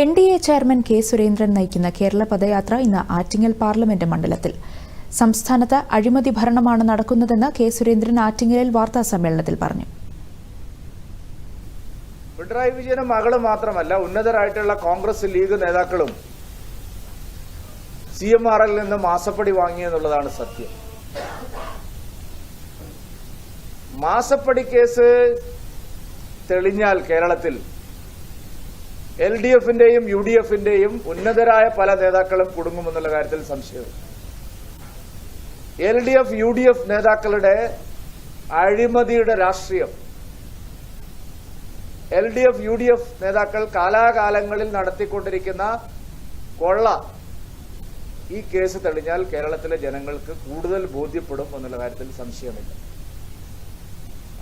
N D A chairman K Surendran നയിക്കുന്ന കേരള പദയാത്ര ഇന്ന് Attingal parliament മണ്ഡലത്തിൽ. സംസ്ഥാനത്ത് അഴിമതി ഭരണമാണ് നടക്കുന്നതെന്ന് കെ സുരേന്ദ്രൻ ആറ്റിങ്ങലിൽ വാർത്താ സമ്മേളനത്തിൽ പറഞ്ഞു. പിണറായി വിജയനും മകൾ മാത്രമല്ല ഉന്നതരായിട്ടുള്ള കോൺഗ്രസ് ലീഗ് നേതാക്കളും സി എം എല്ലിൽ നിന്ന് മാസപ്പടി വാങ്ങിയെന്നുള്ളതാണ് സത്യം. മാസപ്പടി കേസ് തെളിഞ്ഞാൽ കേരളത്തിൽ എൽ ഡി എഫിന്റെയും യു ഡി എഫിന്റെയും ഉന്നതരായ പല നേതാക്കളും കുടുങ്ങുമെന്നുള്ള കാര്യത്തിൽ സംശയം L D F U D F നേതാക്കളുടെ അഴിമതിയുടെ രാഷ്ട്രീയം. L D F U D F നേതാക്കൾ കാലാകാലങ്ങളിൽ നടത്തിക്കൊണ്ടിരിക്കുന്ന കൊള്ള ഈ കേസ് തെളിഞ്ഞാൽ കേരളത്തിലെ ജനങ്ങൾക്ക് കൂടുതൽ ബോധ്യപ്പെടും എന്നുള്ള കാര്യത്തിൽ സംശയമില്ല.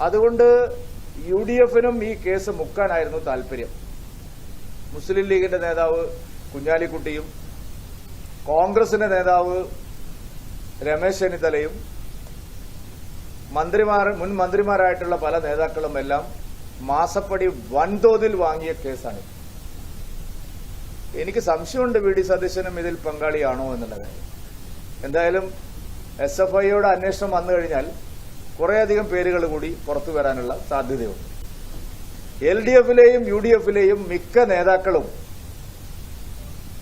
അതുകൊണ്ട് യു ഡി എഫിനും ഈ കേസ് മുക്കാനായിരുന്നു താല്പര്യം. മുസ്ലിം ലീഗിന്റെ നേതാവ് കുഞ്ഞാലിക്കുട്ടിയും കോൺഗ്രസിന്റെ നേതാവ് രമേശ് ചെന്നിത്തലയും മന്ത്രിമാർ മുൻ മന്ത്രിമാരായിട്ടുള്ള പല നേതാക്കളും എല്ലാം മാസപ്പടി വൻതോതിൽ വാങ്ങിയ കേസാണ്. എനിക്ക് സംശയമുണ്ട് വി ഡി സതീശനും ഇതിൽ പങ്കാളിയാണോ എന്നുള്ള കാര്യം. എന്തായാലും എസ് എഫ് ഐയുടെ അന്വേഷണം വന്നു കഴിഞ്ഞാൽ കുറേയധികം പേരുകൾ കൂടി പുറത്തു വരാനുള്ള സാധ്യതയുണ്ട്. എൽ ഡി എഫിലെയും യു ഡി എഫിലെയും മിക്ക നേതാക്കളും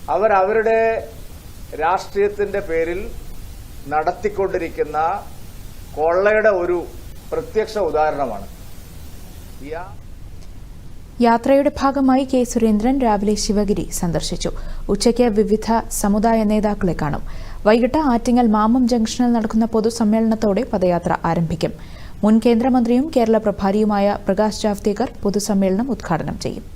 അവരവരുടെ രാഷ്ട്രീയത്തിന്റെ പേരിൽ നടത്തിക്കൊണ്ടിരിക്കുന്ന കൊള്ളയുടെ ഒരു പ്രത്യക്ഷ ഉദാഹരണമാണ്. യാത്രയുടെ ഭാഗമായി കെ സുരേന്ദ്രൻ രാവിലെ ശിവഗിരി സന്ദർശിച്ചു. ഉച്ചയ്ക്ക് വിവിധ സമുദായ നേതാക്കളെ കാണും. വൈകിട്ട് ആറ്റിങ്ങൽ മാമം ജംഗ്ഷനിൽ നടക്കുന്ന പൊതുസമ്മേളനത്തോടെ പദയാത്ര ആരംഭിക്കും. മുൻ കേന്ദ്രമന്ത്രിയും കേരള പ്രഭാരിയുമായ പ്രകാശ് ജാവ്ദേക്കർ പൊതുസമ്മേളനം ഉദ്ഘാടനം ചെയ്യും